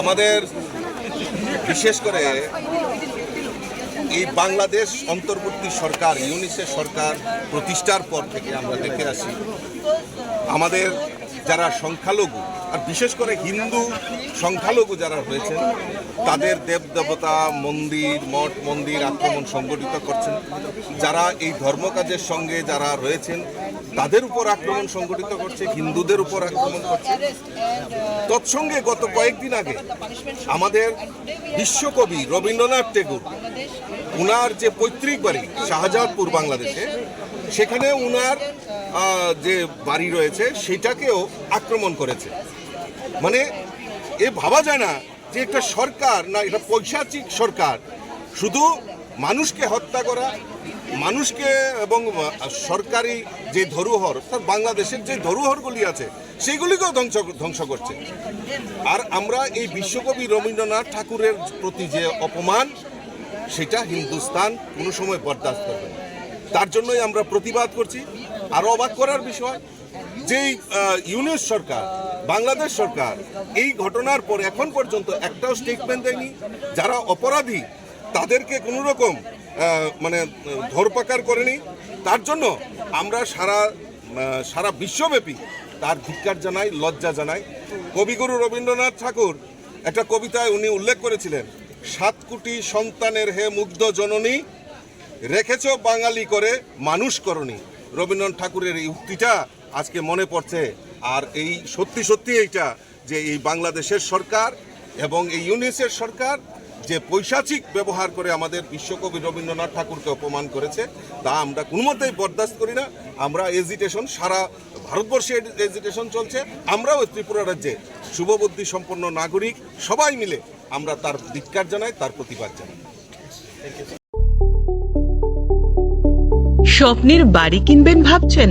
আমাদের বিশেষ করে এই বাংলাদেশ অন্তর্বর্তী সরকার, ইউনিসেফ সরকার প্রতিষ্ঠার পর থেকে আমরা দেখে আসি, আমাদের যারা সংখ্যালঘু আর বিশেষ করে হিন্দু সংখ্যালঘু যারা রয়েছেন, তাদের দেবদেবতা মন্দির, মঠ, মন্দির, আক্রমণ সংগঠিত করছেন। যারা এই ধর্মকাজের সঙ্গে যারা রয়েছেন, তাদের উপর আক্রমণ সংগঠিত করছে, হিন্দুদের উপর আক্রমণ করছে। তৎসঙ্গে গত কয়েকদিন আগে আমাদের বিশ্বকবি রবীন্দ্রনাথ টেগুর উনার যে পৈতৃক বাড়ি শাহজাদপুর বাংলাদেশে, সেখানে উনার যে বাড়ি রয়েছে, সেটাকেও আক্রমণ করেছে। মানে এ ভাবা যায় না যে একটা সরকার না, এটা পৈশাচিক সরকার। শুধু মানুষকে হত্যা করা, মানুষকে এবং সরকারি যে ধরুহর, অর্থাৎ বাংলাদেশের যে ধরুহরগুলি আছে সেইগুলিকেও ধ্বংস ধ্বংস করছে। আর আমরা এই বিশ্বকবি রবীন্দ্রনাথ ঠাকুরের প্রতি যে অপমান, সেটা হিন্দুস্তান কোনো সময় বরদাস্ত করবে তার জন্যই আমরা প্রতিবাদ করছি। আর অবাক করার বিষয় যেই ইউনিস সরকার, বাংলাদেশ সরকার এই ঘটনার পর এখন পর্যন্ত একটাও স্টেটমেন্ট দেয়নি। যারা অপরাধী, তাদেরকে কোনো রকম মানে ধরপাকার করেনি। তার জন্য আমরা সারা সারা বিশ্বব্যাপী তার ধিক্কার জানাই, লজ্জা জানাই। কবিগুরু রবীন্দ্রনাথ ঠাকুর একটা কবিতায় উনি উল্লেখ করেছিলেন, সাত কোটি সন্তানের হে মুগ্ধ জননী, রেখেছ বাঙালি করে মানুষ করণী। রবীন্দ্রনাথ ঠাকুরের এই উক্তিটা আজকে মনে পড়ছে। আর এই সত্যি সত্যি এইটা যে এই বাংলাদেশের সরকার এবং এই ইউনিসের সরকার যে পৈশাচিক ব্যবহার করে আমাদের বিশ্বকবি রবীন্দ্রনাথ ঠাকুরকে অপমান করেছে, তা আমরা কোনো মতেই বরদাস্ত করি না। আমরা এজিটেশন সারা ভারতবর্ষে এজিটেশন চলছে। আমরাও ত্রিপুরা রাজ্যে শুভবুদ্ধি সম্পন্ন নাগরিক, সবাই মিলে আমরা তার ধিক্কার জানাই, তার প্রতিবাদ জানাই। স্বপ্নের বাড়ি কিনবেন ভাবছেন?